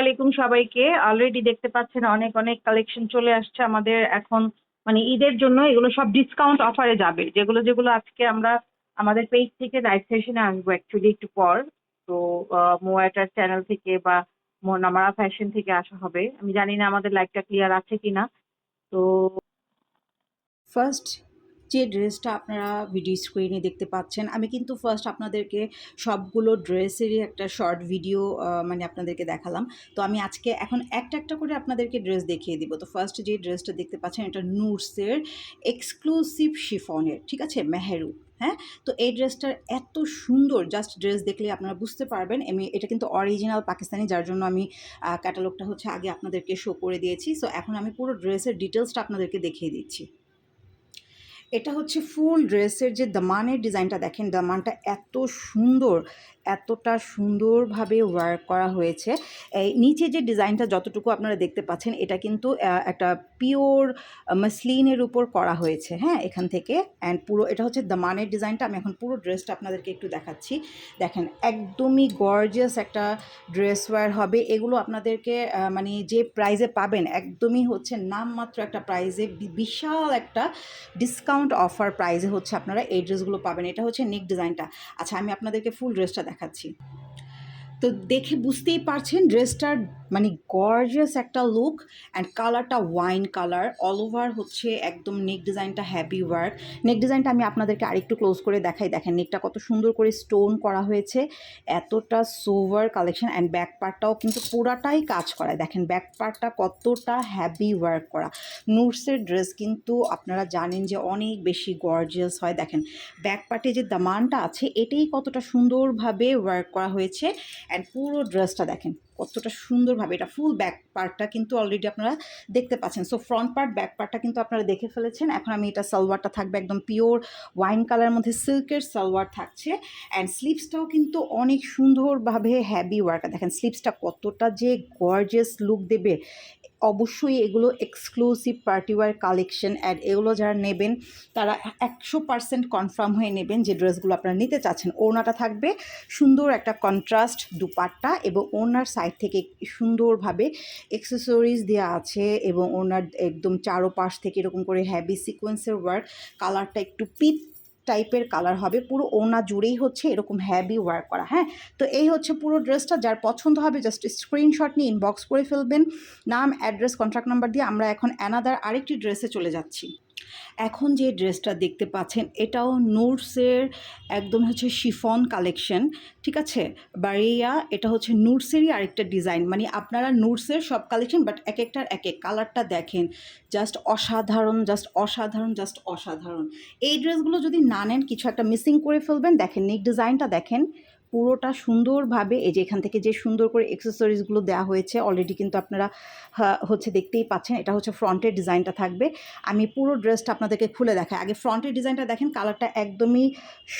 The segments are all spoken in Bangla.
আলাইকুম সবাইকে। অলরেডি দেখতে পাচ্ছেন অনেক অনেক কালেকশন চলে আসছে আমাদের এখন মানে ঈদের জন্য। এগুলো সব ডিসকাউন্ট অফারে যাবে। যেগুলো যেগুলো আজকে আমরা আমাদের পেজ থেকে লাইভ সেশনে আসব অ্যাকচুয়ালি একটু পর। তো মোয়াটার চ্যানেল থেকে বা নামারা ফ্যাশন থেকে আসা হবে। আমি জানি না আমাদের লাইভটা ক্লিয়ার আছে কিনা। তো ফার্স্ট যে ড্রেসটা আপনারা ভিডিও স্ক্রিনে দেখতে পাচ্ছেন, আমি কিন্তু ফার্স্ট আপনাদেরকে সবগুলো ড্রেসেরই একটা শর্ট ভিডিও মানে আপনাদেরকে দেখালাম। তো আমি আজকে এখন একটা একটা করে আপনাদেরকে ড্রেস দেখিয়ে দিব। তো ফার্স্ট যে ড্রেসটা দেখতে পাচ্ছেন, এটা নুটসের এক্সক্লুসিভ শিফনের ঠিক আছে? মেহেরু হ্যাঁ? তো এই ড্রেসটার এত সুন্দর জাস্ট ড্রেস দেখলে আপনারা বুঝতে পারবেন। আমি, এটা কিন্তু অরিজিনাল পাকিস্তানি, যার জন্য আমি ক্যাটালগটা হচ্ছে আগে আপনাদেরকে শো করে দিয়েছি। সো এখন আমি পুরো ড্রেসের ডিটেলসটা আপনাদেরকে দেখিয়ে দিচ্ছি। এটা হচ্ছে ফুল ড্রেসের যে দামানের ডিজাইনটা দেখেন দামানটা এত সুন্দর এতটা সুন্দরভাবে ওয়ার্ক করা হয়েছে। এই নিচে যে ডিজাইনটা যতটুকু আপনারা দেখতে পাচ্ছেন, এটা কিন্তু একটা পিওর মাসলিনের উপর করা হয়েছে। হ্যাঁ এখান থেকে। অ্যান্ড পুরো, এটা হচ্ছে দামানের ডিজাইনটা আমি এখন পুরো ড্রেসটা আপনাদেরকে একটু দেখাচ্ছি। দেখেন, একদমই গর্জিয়াস একটা ড্রেস ওয়্যার হবে। এগুলো আপনাদেরকে মানে যে প্রাইজে পাবেন, একদমই হচ্ছে নামমাত্র একটা প্রাইজে বিশাল একটা ডিসকাউন্ট অফার প্রাইজে হচ্ছে আপনারা এই ড্রেসগুলো পাবেন। এটা হচ্ছে নেক ডিজাইনটা আচ্ছা আমি আপনাদেরকে ফুল ড্রেসটা দেখাচ্ছি। তো দেখে বুঝতেই পারছেন ড্রেসটার মানে গর্জিয়াস একটা লুক অ্যান্ড কালারটা ওয়াইন কালার অল ওভার হচ্ছে একদম নেক ডিজাইনটা হ্যাপি ওয়ার্ক নেক ডিজাইনটা আমি আপনাদেরকে আরেকটু ক্লোজ করে দেখাই। দেখেন নেকটা কত সুন্দর করে স্টোন করা হয়েছে। এতটা সোভার কালেকশন অ্যান্ড ব্যাক পার্টটাও কিন্তু পুরাটাই কাজ করা দেখেন ব্যাক পার্টটা কতটা হ্যাভি ওয়ার্ক করা। নুটসের ড্রেস কিন্তু আপনারা জানেন যে অনেক বেশি গর্জিয়াস হয়। দেখেন ব্যাক পার্টে যে দামানটা আছে, এটাই কতটা সুন্দরভাবে ওয়ার্ক করা হয়েছে। অ্যান্ড পুরো ড্রেসটা দেখেন। কতটা সুন্দরভাবে, এটা ফুল ব্যাক পার্টটা কিন্তু অলরেডি আপনারা দেখতে পাচ্ছেন। সো ফ্রন্ট পার্ট ব্যাক পার্টটা কিন্তু আপনারা দেখে ফেলেছেন। এখন আমি এটা সালোয়ারটা থাকবে একদম পিওর ওয়াইন কালারের মধ্যে সিল্কের সালোয়ার থাকছে। অ্যান্ড স্লিপসটাও কিন্তু অনেক সুন্দরভাবে হ্যাভি ওয়ার্ক দেখেন স্লিপসটা কতটা যে গর্জিয়াস লুক দেবে। অবশ্যই এগুলো এক্সক্লুসিভ পার্টিওয়ার কালেকশন অ্যাড এগুলো যারা নেবেন, তারা একশো পার্সেন্ট কনফার্ম হয়ে নেবেন যে ড্রেসগুলো আপনারা নিতে চাচ্ছেন। ওড়নাটা থাকবে সুন্দর একটা কন্ট্রাস্ট দুপাট্টা এবং ওনার সাইড থেকে সুন্দরভাবে এক্সেসরিজ দেওয়া আছে এবং ওনার একদম চারোপাশ থেকে এরকম করে হ্যাভি সিকোয়েন্সের ওয়ার্ক কালারটা একটু পিট টাইপের কালার হবে। পুরো ওনা জুড়েই হচ্ছে এরকম হ্যাভি ওয়ার্ক করা হ্যাঁ? তো এই হচ্ছে পুরো ড্রেসটা। যার পছন্দ হবে জাস্ট স্ক্রিনশট নিয়ে ইনবক্স করে ফেলবেন। নাম অ্যাড্রেস কন্ট্যাক্ট নাম্বার দিয়ে আমরা এখন অ্যানাদার আরেকটি ড্রেসে চলে যাচ্ছি। এখন যে ড্রেসটা দেখতে পাচ্ছেন, এটাও নুটসের একদম হচ্ছে শিফন কালেকশন, ঠিক আছে? বাড়িয়া, এটা হচ্ছে নুটসেরই আরেকটা ডিজাইন মানে আপনারা নুটসের সব কালেকশন, বাট এক একটার এক এক কালারটা দেখেন। জাস্ট অসাধারণ জাস্ট অসাধারণ জাস্ট অসাধারণ। এই ড্রেসগুলো যদি না নেন, কিছু একটা মিসিং করে ফেলবেন। দেখেন নেক ডিজাইনটা দেখেন। পুরোটা সুন্দরভাবে এই যে এখান থেকে যে সুন্দর করে এক্সেসরিজগুলো দেওয়া হয়েছে অলরেডি কিন্তু আপনারা হচ্ছে দেখতেই পাচ্ছেন, এটা হচ্ছে ফ্রন্টের ডিজাইনটা থাকবে। আমি পুরো ড্রেসটা আপনাদেরকে খুলে দেখাই। আগে ফ্রন্টের ডিজাইনটা দেখেন কালারটা একদমই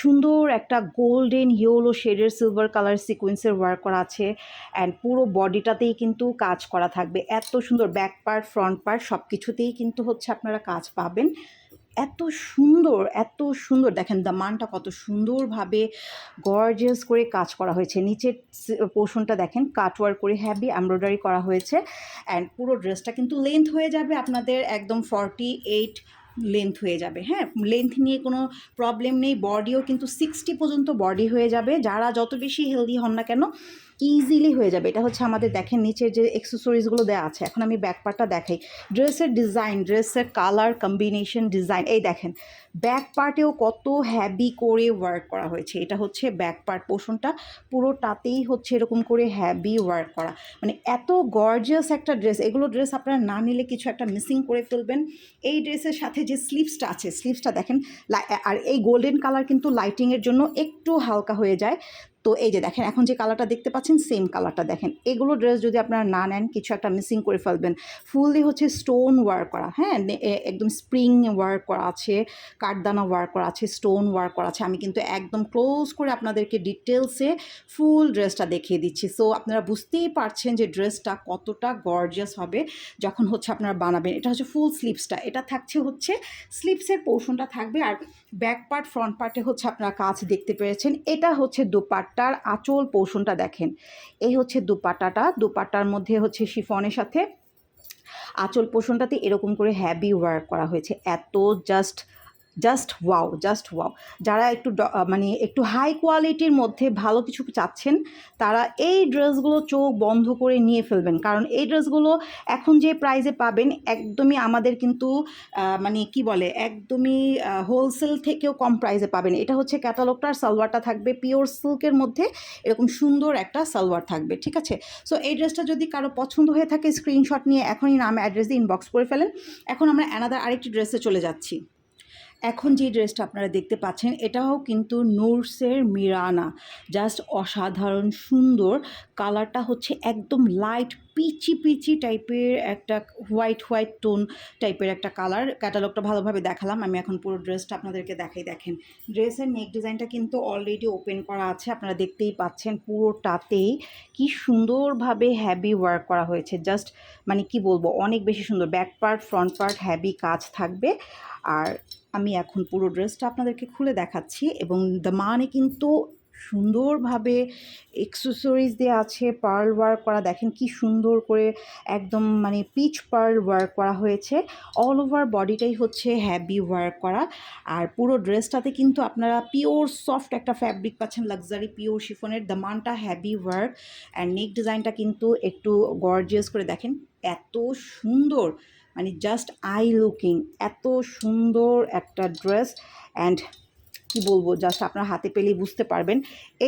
সুন্দর একটা গোল্ডেন ইয়েলো শেডের সিলভার কালার সিকোয়েন্সের ওয়ার্ক করা আছে। অ্যান্ড পুরো বডিটাতেই কিন্তু কাজ করা থাকবে। এত সুন্দর ব্যাক পার্ট ফ্রন্ট পার্ট সব কিছুতেই কিন্তু হচ্ছে আপনারা কাজ পাবেন। এত সুন্দর এত সুন্দর। দেখেন দামানটা কত সুন্দরভাবে গর্জিয়াস করে কাজ করা হয়েছে। নিচের পোর্শনটা দেখেন কাটওয়ার করে হ্যাভি এমব্রয়ডারি করা হয়েছে। অ্যান্ড পুরো ড্রেসটা কিন্তু লেন্থ হয়ে যাবে আপনাদের একদম ফর্টি এইট লেন্থ হয়ে যাবে। হ্যাঁ লেন্থ নিয়ে কোনো প্রবলেম নেই। বডিও কিন্তু সিক্সটি পর্যন্ত বডি হয়ে যাবে। যারা যত বেশি হেলদি হন না কেন ইজিলি হয়ে যাবে। এটা হচ্ছে আমাদের দেখেন নিচের যে এক্সেসরিজগুলো দেওয়া আছে। এখন আমি ব্যাক পার্টটা দেখাই। ড্রেসের ডিজাইন ড্রেসের কালার কম্বিনেশন ডিজাইন এই দেখেন ব্যাক পার্টেও কত হ্যাভি করে ওয়ার্ক করা হয়েছে। এটা হচ্ছে ব্যাক পার্ট পোর্শনটা পুরোটাতেই হচ্ছে এরকম করে হ্যাভি ওয়ার্ক করা। মানে এত গর্জিয়াস একটা ড্রেস এগুলো ড্রেস আপনারা না নিলে কিছু একটা মিসিং করে ফেলবেন। এই ড্রেসের সাথে যে স্লিভসটা আছে স্লিভসটা দেখেন আর এই গোল্ডেন কালার কিন্তু লাইটিংয়ের জন্য একটু হালকা হয়ে যায়। তো এই যে দেখেন, এখন যে কালারটা দেখতে পাচ্ছেন সেম কালারটা দেখেন। এগুলো ড্রেস যদি আপনারা না নেন, কিছু একটা মিসিং করে ফেলবেন। ফুললি হচ্ছে স্টোন ওয়ার্ক করা হ্যাঁ? একদম স্প্রিং ওয়ার্ক করা আছে, কাঠদানা ওয়ার্ক করা আছে স্টোন ওয়ার্ক করা আছে। আমি কিন্তু একদম ক্লোজ করে আপনাদেরকে ডিটেলসে ফুল ড্রেসটা দেখিয়ে দিচ্ছি। সো আপনারা বুঝতেই পারছেন যে ড্রেসটা কতটা গর্জিয়াস হবে যখন হচ্ছে আপনারা বানাবেন। এটা হচ্ছে ফুল স্লিপসটা এটা থাকছে হচ্ছে স্লিপসের পোর্শনটা থাকবে। আর ব্যাক পার্ট ফ্রন্ট পার্টে হচ্ছে আপনারা কাজ দেখতে পেরেছেন। এটা হচ্ছে দোপাট্টা। দুপাট্টার আঁচল পোষণটা দেখেন। এই হচ্ছে দুপাট্টাটা দুপাট্টার মধ্যে হচ্ছে শিফনের সাথে আঁচল পোষণটাতে এরকম করে হ্যাভি ওয়ার্ক করা হয়েছে। এত just just wow just wow যারা একটু মানে একটু হাই কোয়ালিটির মধ্যে ভালো কিছু চাচ্ছেন, তারা এই ড্রেসগুলো চোখ বন্ধ করে নিয়ে ফেলবেন। কারণ এই ড্রেসগুলো এখন যে প্রাইজে পাবেন, একদমই আমাদের কিন্তু মানে কি বলে, একদমই হোলসেল থেকেও কম প্রাইজে পাবেন। এটা হচ্ছে ক্যাটালগটার সালোয়ারটা থাকবে পিওর সিল্কের মধ্যে, এরকম সুন্দর একটা সালোয়ার থাকবে, ঠিক আছে? সো এই ড্রেসটা যদি কারও পছন্দ হয়ে থাকে স্ক্রিনশট নিয়ে এখনই নাম অ্যাড্রেস দিয়ে ইনবক্স করে ফেলেন। এখন আমরা অ্যানাদার আরেকটি ড্রেসে চলে যাচ্ছি। এখন যে ড্রেসটা আপনারা দেখতে পাচ্ছেন, এটাও কিন্তু নুরসের মিরানা। জাস্ট অসাধারণ, সুন্দর। কালারটা হচ্ছে একদম লাইট, পিচি পিচি টাইপের একটা হোয়াইট হোয়াইট টোন টাইপের একটা কালার। ক্যাটালগটা ভালোভাবে দেখালাম, আমি এখন পুরো ড্রেসটা আপনাদেরকে দেখাই, দেখেন। ড্রেসের নেক ডিজাইনটা কিন্তু অলরেডি ওপেন করা আছে, আপনারা দেখতেই পাচ্ছেন পুরোটাতেই। কি সুন্দরভাবে হ্যাভি ওয়ার্ক করা হয়েছে, জাস্ট মানে কি বলব, অনেক বেশি সুন্দর। Back part front part heavy কাজ থাকবে। আর আমি এখন পুরো ড্রেসটা আপনাদেরকে খুলে দেখাচ্ছি এবং দ্য মানে কিন্তু সুন্দরভাবে এক্সেসরিজ দেওয়া আছে পার্ল ওয়ার্ক করা। দেখেন কি সুন্দর করে একদম মানে পিচ পার্ল ওয়ার্ক করা হয়েছে। অল ওভার বডিটাই হচ্ছে হ্যাভি ওয়ার্ক করা। আর পুরো ড্রেসটাতে কিন্তু আপনারা পিওর সফট একটা ফ্যাব্রিক পাচ্ছেন লাক্সারি পিওর শিফনের দামানটা হ্যাভি ওয়ার্ক অ্যান্ড নেক ডিজাইনটা কিন্তু একটু গর্জিয়াস করে দেখেন, এত সুন্দর। মানে জাস্ট আই লুকিং এত সুন্দর একটা ড্রেস অ্যান্ড কি বলব জাস্ট আপনার হাতে পেলেই বুঝতে পারবেন।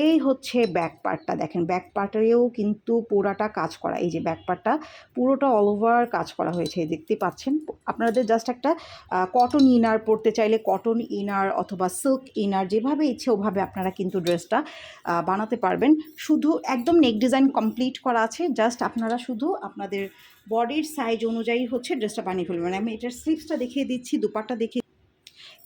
এই হচ্ছে ব্যাক পার্টটা দেখেন। ব্যাক পার্টেও কিন্তু পুরাটা কাজ করা। এই যে ব্যাক পার্টটা পুরোটা অল ওভার কাজ করা হয়েছে দেখতে পাচ্ছেন। আপনাদের জাস্ট একটা কটন ইনার পরতে চাইলে কটন ইনার অথবা সিল্ক ইনার যেভাবে ইচ্ছে ওভাবে আপনারা কিন্তু ড্রেসটা বানাতে পারবেন। শুধু একদম নেক ডিজাইন কমপ্লিট করা আছে। জাস্ট আপনারা শুধু আপনাদের বডির সাইজ অনুযায়ী হচ্ছে ড্রেসটা বানিয়ে ফেলবেন আমি এটার স্লিপসটা দেখিয়ে দিচ্ছি, দুপাট্টা দেখিয়ে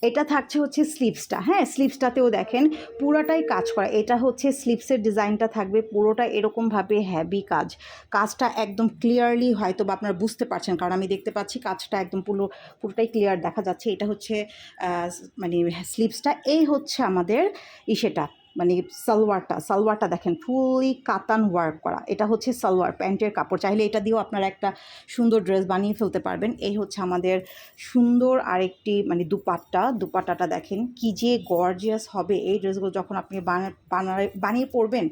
এটা থাকছে হচ্ছে স্লিপসটা হ্যাঁ স্লিপসটাতেও দেখেন পুরোটাই কাজ করা। এটা হচ্ছে স্লিপসের ডিজাইনটা থাকবে, পুরোটা এরকমভাবে হ্যাভি কাজ। কাজটা একদম ক্লিয়ারলি হয়তো বা আপনারা বুঝতে পারছেন, কারণ আমি দেখতে পাচ্ছি কাজটা একদম পুরো, পুরোটাই ক্লিয়ার দেখা যাচ্ছে। এটা হচ্ছে মানে স্লিপসটা এই হচ্ছে আমাদের ইসেটা। মানে সালোয়ারটা সালোয়ারটা দেখেন ফুললি কাতান ওয়ার্ক করা। এটা হচ্ছে সালোয়ার প্যান্টের কাপড়। চাইলে এটা দিয়েও আপনারা একটা সুন্দর ড্রেস বানিয়ে ফেলতে পারবেন। এই হচ্ছে আমাদের সুন্দর আরেকটি মানে দুপাট্টা। দুপাট্টাটা দেখেন কি যে গর্জিয়াস হবে। এই ড্রেসগুলো যখন আপনি বানা, বানায়, বানিয়ে পরবেন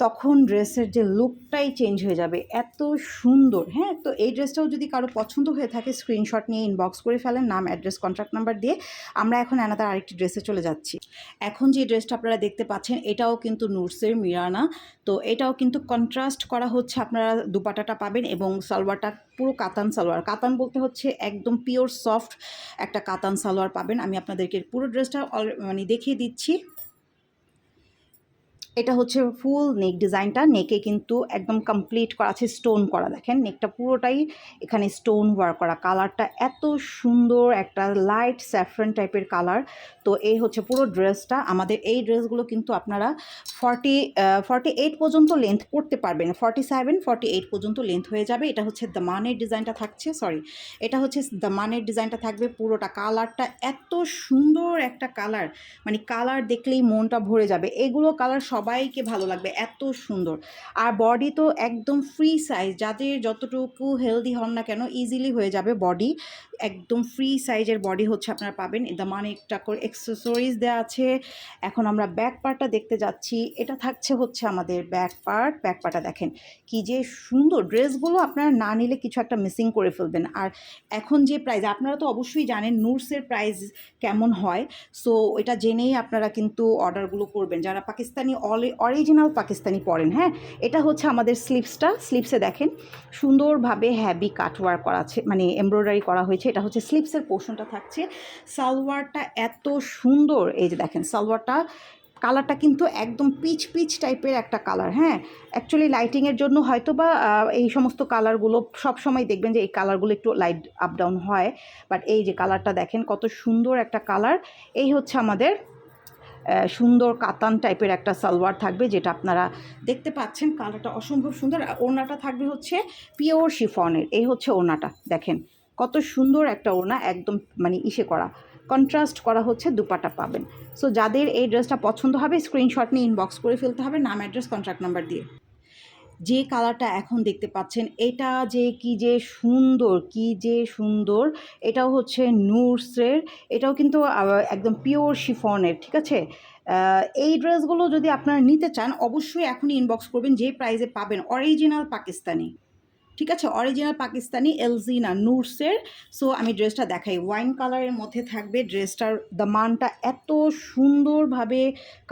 তখন ড্রেসের যে লুকটাই চেঞ্জ হয়ে যাবে, এত সুন্দর। হ্যাঁ তো এই ড্রেসটাও যদি কারও পছন্দ হয়ে থাকে স্ক্রিনশট নিয়ে ইনবক্স করে ফেলেন, নাম অ্যাড্রেস কন্ট্যাক্ট নাম্বার দিয়ে আমরা এখন অ্যানাদার আরেকটি ড্রেসে চলে যাচ্ছি। এখন যে ড্রেসটা আপনারা দেখতে পাচ্ছেন, এটাও কিন্তু নুরসের মিরানা তো এটাও কিন্তু কন্ট্রাস্ট করা হচ্ছে, আপনারা দুপাটাটা পাবেন এবং সালোয়ারটা পুরো কাতান সালোয়ার। কাতান বলতে হচ্ছে একদম পিওর সফট একটা কাতান সালোয়ার পাবেন। আমি আপনাদেরকে পুরো ড্রেসটা মানে দেখিয়ে দিচ্ছি। এটা হচ্ছে ফুল নেক ডিজাইনটা। নেকে কিন্তু একদম কমপ্লিট করা আছে স্টোন করা। দেখেন, নেকটা পুরোটাই এখানে স্টোন ওয়ার্ক করা। কালারটা এত সুন্দর, একটা লাইট স্যাফরান টাইপের কালার তো এই হচ্ছে পুরো ড্রেসটা আমাদের এই ড্রেসগুলো কিন্তু আপনারা ফর্টি ফর্টি এইট পর্যন্ত লেন্থ করতে পারবেন। ফর্টি সেভেন ফর্টি এইট পর্যন্ত লেন্থ হয়ে যাবে। এটা হচ্ছে দামানের ডিজাইনটা থাকছে সরি এটা হচ্ছে দামানের ডিজাইনটা থাকবে পুরোটা। কালারটা এত সুন্দর একটা কালার মানে কালার দেখলেই মনটা ভরে যাবে। এগুলো কালার সবাইকে ভালো লাগবে, এত সুন্দর। আর বডি তো একদম ফ্রি সাইজ যাদের যতটুকু হেলদি হন না কেন ইজিলি হয়ে যাবে বডি একদম ফ্রি সাইজের বডি হচ্ছে আপনারা পাবেন। দামান একটা করে এক্সেসরিজ দেওয়া আছে। এখন আমরা ব্যাক পার্টটা দেখতে যাচ্ছি। এটা থাকছে হচ্ছে আমাদের ব্যাক পার্ট ব্যাক পার্টটা দেখেন কি যে সুন্দর। ড্রেসগুলো আপনারা না নিলে কিছু একটা মিসিং করে ফেলবেন। আর এখন যে প্রাইস আপনারা তো অবশ্যই জানেন নুটসের প্রাইস কেমন হয়। সো এটা জেনেই আপনারা কিন্তু অর্ডারগুলো করবেন। যারা পাকিস্তানি অরিজিনাল পাকিস্তানি পরেন হ্যাঁ? এটা হচ্ছে আমাদের স্লিপসটা স্লিপসে দেখেন, সুন্দরভাবে হ্যাভি কাটওয়ার্ক করা আছে মানে এমব্রয়ডারি করা হয়েছে। এটা হচ্ছে স্লিপসের পোর্শনটা থাকছে। সালোয়ারটা এত সুন্দর, এই যে দেখেন, সালোয়ারটা কালারটা কিন্তু একদম পিচ পিচ টাইপের একটা কালার হ্যাঁ? অ্যাকচুয়ালি লাইটিংয়ের জন্য হয়তো বা এই সমস্ত কালারগুলো সব সময় দেখবেন যে এই কালারগুলো একটু লাইট আপ ডাউন হয়। বাট এই যে কালারটা দেখেন, কত সুন্দর একটা কালার এই হচ্ছে আমাদের সুন্দর কাতান টাইপের একটা সালোয়ার থাকবে, যেটা আপনারা দেখতে পাচ্ছেন কালারটা অসম্ভব সুন্দর। ওড়নাটা থাকবে হচ্ছে পিওর শিফনের। এই হচ্ছে ওড়নাটা, দেখেন কত সুন্দর একটা ওড়না, একদম মানে ইসে করা। কন্ট্রাস্ট করা হচ্ছে দুপাটা পাবেন। সো যাদের এই ড্রেসটা পছন্দ হবে স্ক্রিনশট নিয়ে ইনবক্স করে ফেলতে হবে, নাম অ্যাড্রেস কন্ট্রাক্ট নাম্বার দিয়ে। যে কালারটা এখন দেখতে পাচ্ছেন, এটা যে কি যে সুন্দর, কি যে সুন্দর, এটাও হচ্ছে নুরসের এটাও কিন্তু একদম পিওর শিফনের, ঠিক আছে? এই ড্রেসগুলো যদি আপনারা নিতে চান, অবশ্যই এখনই ইনবক্স করবেন, যে প্রাইজে পাবেন অরিজিনাল পাকিস্তানি। ঠিক আছে? অরিজিনাল পাকিস্তানি এলজিনা নুরসের সো আমি ড্রেসটা দেখাই। ওয়াইন কালারের মধ্যে থাকবে ড্রেসটার দ্য মানটা এত সুন্দরভাবে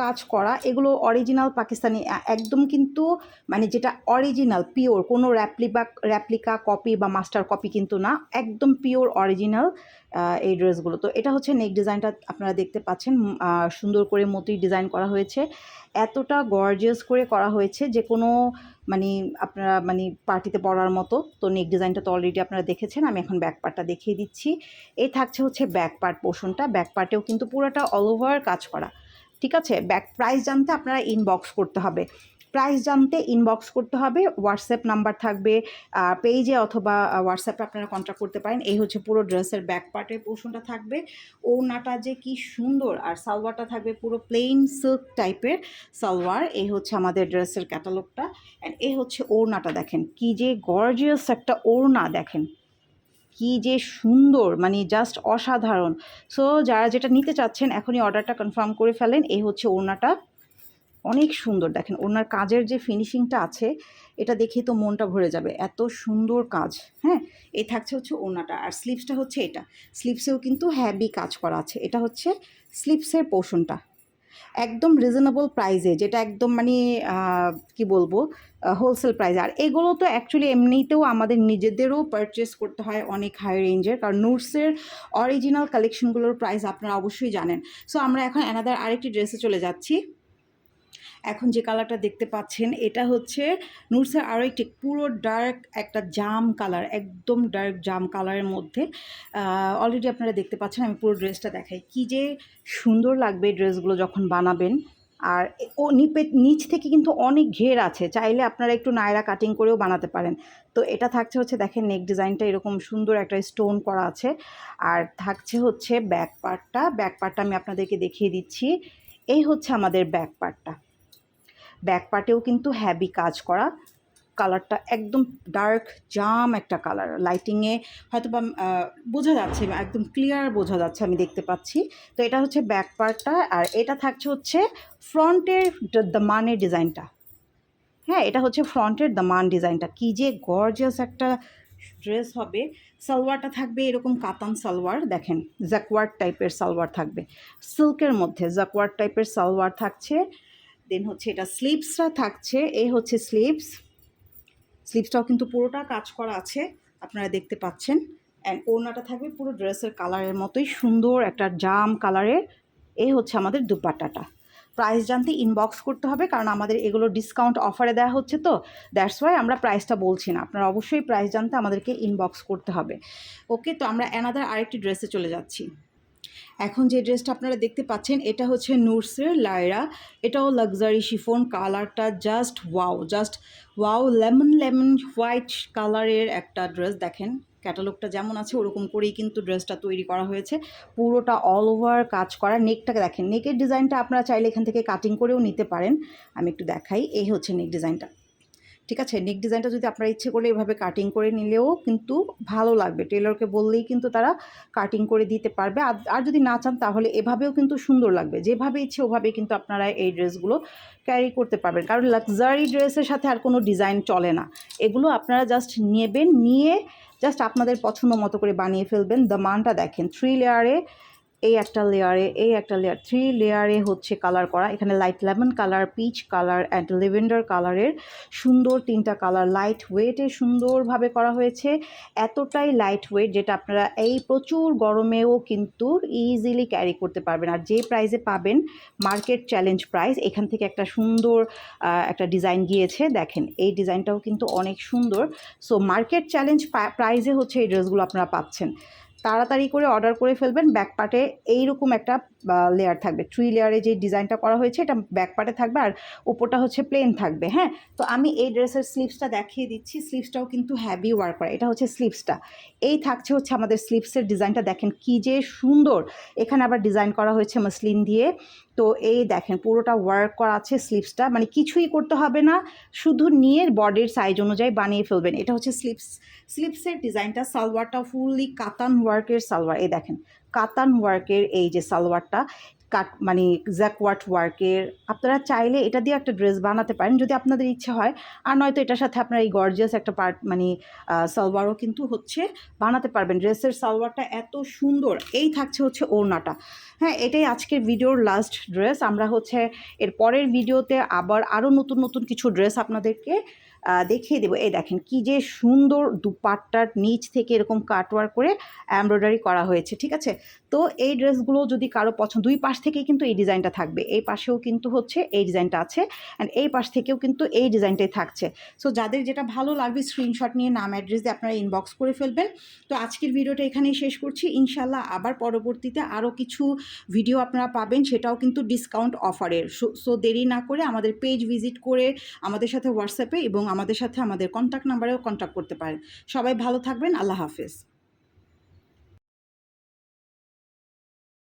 কাজ করা। এগুলো অরিজিনাল পাকিস্তানি একদম কিন্তু মানে যেটা অরিজিনাল পিওর কোনো র্যাপ্লিকা র্যাপ্লিকা কপি বা মাস্টার কপি কিন্তু না। একদম পিওর অরিজিনাল এই ড্রেসগুলো। তো এটা হচ্ছে নেক ডিজাইনটা আপনারা দেখতে পাচ্ছেন। সুন্দর করে মতি ডিজাইন করা হয়েছে। এতটা গর্জিয়াস করে করা হয়েছে যে কোনো মানে আপনারা মানে পার্টিতে পরার মতো। তো নেক ডিজাইনটা তো অলরেডি আপনারা দেখেছেন। আমি এখন ব্যাক পার্টটা দেখিয়ে দিচ্ছি। এই থাকছে হচ্ছে ব্যাক পার্ট পোর্শনটা ব্যাক পার্টেও কিন্তু পুরোটা অল ওভার কাজ করা। ঠিক আছে? ব্যাক প্রাইস জানতে আপনারা ইনবক্স করতে হবে। প্রাইস জানতে ইনবক্স করতে হবে হোয়াটসঅ্যাপ নাম্বার থাকবে পেজে অথবা হোয়াটসঅ্যাপে আপনারা কন্ট্যাক্ট করতে পারেন। এই হচ্ছে পুরো ড্রেসের ব্যাক পার্টের পোর্শনটা থাকবে। ওড়নাটা যে কি সুন্দর, আর সালোয়ারটা থাকবে পুরো প্লেন সিল্ক টাইপের সালোয়ার। এই হচ্ছে আমাদের ড্রেসের ক্যাটালগটা অ্যান্ড এই হচ্ছে ওড়নাটা দেখেন। কি যে গর্জিয়াস একটা ওড়না দেখেন। কি যে সুন্দর মানে জাস্ট অসাধারণ। সো যারা যেটা নিতে চাচ্ছেন, এখনই অর্ডারটা কনফার্ম করে ফেলেন। এই হচ্ছে ওড়নাটা। অনেক সুন্দর। দেখেন ওনার কাজের যে ফিনিশিংটা আছে, এটা দেখেই তো মনটা ভরে যাবে। এত সুন্দর কাজ হ্যাঁ? এই থাকছে হচ্ছে ওনাটা। আর স্লিপসটা হচ্ছে এটা। স্লিপসেও কিন্তু হ্যাভি কাজ করা আছে। এটা হচ্ছে স্লিপসের পোর্শনটা একদম রিজনেবল প্রাইসে যেটা একদম মানে কি বলব হোলসেল প্রাইস আর এগুলো তো অ্যাকচুয়ালি এমনিতেও আমাদের নিজেদেরও পারচেস করতে হয় অনেক হাই রেঞ্জের কারণ নুটসের অরিজিনাল কালেকশনগুলোর প্রাইস আপনারা অবশ্যই জানেন। সো আমরা এখন অ্যানাদার আরেকটি ড্রেসে চলে যাচ্ছি। এখন যে কালারটা দেখতে পাচ্ছেন, এটা হচ্ছে নুটসের আরও একটি পুরো ডার্ক একটা জাম কালার, একদম ডার্ক জাম কালারের মধ্যে। অলরেডি আপনারা দেখতে পাচ্ছেন, আমি পুরো ড্রেসটা দেখাই। কি যে সুন্দর লাগবে ড্রেসগুলো যখন বানাবেন। আর ও নিপে, নিচ থেকে কিন্তু অনেক ঘের আছে, চাইলে আপনারা একটু নায়রা কাটিং করেও বানাতে পারেন। তো এটা থাকছে হচ্ছে, দেখেন নেক ডিজাইনটা এরকম সুন্দর একটা স্টোন করা আছে। আর থাকছে হচ্ছে ব্যাক পার্টটা ব্যাক পার্টটা আমি আপনাদেরকে দেখিয়ে দিচ্ছি। এই হচ্ছে আমাদের ব্যাক পার্টটা ব্যাক পার্টেও কিন্তু হ্যাভি কাজ করা। কালারটা একদম ডার্ক জাম একটা কালার লাইটিংয়ে হয়তো বা বোঝা যাচ্ছে একদম ক্লিয়ার বোঝা যাচ্ছে আমি দেখতে পাচ্ছি। তো এটা হচ্ছে ব্যাক পার্টটা আর এটা থাকছে হচ্ছে ফ্রন্টের দামানের ডিজাইনটা হ্যাঁ এটা হচ্ছে ফ্রন্টের দামান ডিজাইনটা কী যে গর্জিয়াস একটা ড্রেস হবে। সালোয়ারটা থাকবে এরকম কাতান সালোয়ার, দেখেন জাকওয়ার্ড টাইপের সালোয়ার থাকবে। সিল্কের মধ্যে জাকওয়ার্ড টাইপের সালোয়ার থাকছে। দেন হচ্ছে এটা স্লিভসটা থাকছে এই হচ্ছে স্লিপস স্লিপসটাও কিন্তু পুরোটা কাজ করা আছে, আপনারা দেখতে পাচ্ছেন। অ্যান্ড ওড়নাটা থাকবে পুরো ড্রেসের কালারের মতোই, সুন্দর একটা জাম কালারের এই হচ্ছে আমাদের দুপাট্টাটা। প্রাইস জানতে ইনবক্স করতে হবে, কারণ আমাদের এগুলো ডিসকাউন্ট অফারে দেওয়া হচ্ছে তো। দ্যাটস ওয়াই আমরা প্রাইসটা বলছি না। আপনারা অবশ্যই প্রাইস জানতে আমাদেরকে ইনবক্স করতে হবে। ওকে তো আমরা অ্যানাদার আরেকটি ড্রেসে চলে যাচ্ছি। এখন যে ড্রেসটা আপনারা দেখতে পাচ্ছেন, এটা হচ্ছে নুরসের লায়রা। এটাও লাক্সারি শিফোন কালারটা just wow just wow lemon lemon white কালারের একটা ড্রেস দেখেন ক্যাটালগটা যেমন আছে, ওরকম করেই কিন্তু ড্রেসটা তৈরি করা হয়েছে। পুরোটা অল ওভার কাজ করা। নেকটাকে দেখেন নেকের ডিজাইনটা আপনারা চাইলে এখান থেকে কাটিং করেও নিতে পারেন। আমি একটু দেখাই, এই হচ্ছে নেক ডিজাইনটা ঠিক আছে নেক ডিজাইনটা যদি আপনারা ইচ্ছে করে এভাবে কাটিং করে নিলেও কিন্তু ভালো লাগবে। টেলরকে বললেই কিন্তু তারা কাটিং করে দিতে পারবে। আর যদি না চান তাহলে এভাবেও কিন্তু সুন্দর লাগবে। যেভাবে ইচ্ছে ওভাবে কিন্তু আপনারা এই ড্রেসগুলো ক্যারি করতে পারবেন। কারণ লাক্সারি ড্রেসের সাথে আর কোনো ডিজাইন চলে না। এগুলো আপনারা জাস্ট নেবেন, নিয়ে জাস্ট আপনাদের পছন্দ মতো করে বানিয়ে ফেলবেন। দামানটা দেখেন থ্রি লেয়ারে এই একটা লেয়ারে এই একটা লেয়ার থ্রি লেয়ারে হচ্ছে কালার করা। এখানে light lemon colour peach colour and lavender কালারের সুন্দর তিনটা কালার লাইট ওয়েটে সুন্দরভাবে করা হয়েছে। এতটাই লাইট ওয়েট যেটা আপনারা এই প্রচুর গরমেও কিন্তু ইজিলি ক্যারি করতে পারবেন। আর যে প্রাইসে পাবেন মার্কেট চ্যালেঞ্জ প্রাইস এখান থেকে একটা সুন্দর একটা ডিজাইন গিয়েছে। দেখেন, এই ডিজাইনটাও কিন্তু অনেক সুন্দর। সো মার্কেট চ্যালেঞ্জ প্রাইসে হচ্ছে এই ড্রেসগুলো আপনারা পাচ্ছেন। তাড়াতাড়ি করে অর্ডার করে ফেলবেন। ব্যাক পার্টে এইরকম একটা লেয়ার থাকবে। থ্রি লেয়ারে যে ডিজাইনটা করা হয়েছে, এটা ব্যাক পার্টে থাকবে আর উপরটা হচ্ছে প্লেন থাকবে হ্যাঁ? তো আমি এই ড্রেসের স্লিভসটা দেখিয়ে দিচ্ছি। স্লিভসটাও কিন্তু হ্যাভি ওয়ার্ক করা। এটা হচ্ছে স্লিভসটা এই থাকছে হচ্ছে আমাদের স্লিভসের ডিজাইনটা দেখেন কি যে সুন্দর! এখানে আবার ডিজাইন করা হয়েছে মসলিন দিয়ে। তো এই দেখেন পুরোটা ওয়ার্ক করা আছে স্লিপসটা মানে কিছুই করতে হবে না, শুধু নিয়ে বডির সাইজ অনুযায়ী বানিয়ে ফেলবেন। এটা হচ্ছে স্লিপস স্লিপসের ডিজাইনটা সালোয়ারটা ফুললি কাতান ওয়ার্কের সালোয়ার। এই দেখেন কাতান ওয়ার্কের এই যে সালোয়ারটা কাট মানে জ্যাকওয়ার্ট ওয়ার্কের আপনারা চাইলে এটা দিয়ে একটা ড্রেস বানাতে পারেন যদি আপনাদের ইচ্ছে হয়। আর নয়তো এটার সাথে আপনারা এই গর্জিয়াস একটা পার্ট মানে সালোয়ারও কিন্তু হচ্ছে বানাতে পারবেন। ড্রেসের সালোয়ারটা এত সুন্দর, এই থাকছে হচ্ছে ওড়নাটা। হ্যাঁ এটাই আজকের ভিডিওর লাস্ট ড্রেস আমরা হচ্ছে এর পরের ভিডিওতে আবার আরও নতুন নতুন কিছু ড্রেস আপনাদেরকে দেখিয়ে দেবো। এই দেখেন কি যে সুন্দর দুপাট্টার নিচ থেকে এরকম কাটওয়ার করে এমব্রয়ডারি করা হয়েছে, ঠিক আছে? তো এই ড্রেসগুলো যদি কারও পছন্দ, দুই পাশ থেকেই কিন্তু এই ডিজাইনটা থাকবে। এই পাশেও কিন্তু হচ্ছে এই ডিজাইনটা আছে অ্যান্ড এই পাশ থেকেও কিন্তু এই ডিজাইনটাই থাকছে। সো যাদের যেটা ভালো লাগবে স্ক্রিনশট নিয়ে নাম অ্যাড্রেস দিয়ে আপনারা ইনবক্স করে ফেলবেন। তো আজকের ভিডিওটা এখানেই শেষ করছি। ইনশাল্লাহ আবার পরবর্তীতে আরও কিছু ভিডিও আপনারা পাবেন, সেটাও কিন্তু ডিসকাউন্ট অফারের সো দেরি না করে আমাদের পেজ ভিজিট করে আমাদের সাথে হোয়াটসঅ্যাপে এবং আমাদের সাথে আমাদের কন্ট্যাক্ট নাম্বারেও কন্ট্যাক্ট করতে পারেন। সবাই ভালো থাকবেন, আল্লাহ হাফেজ।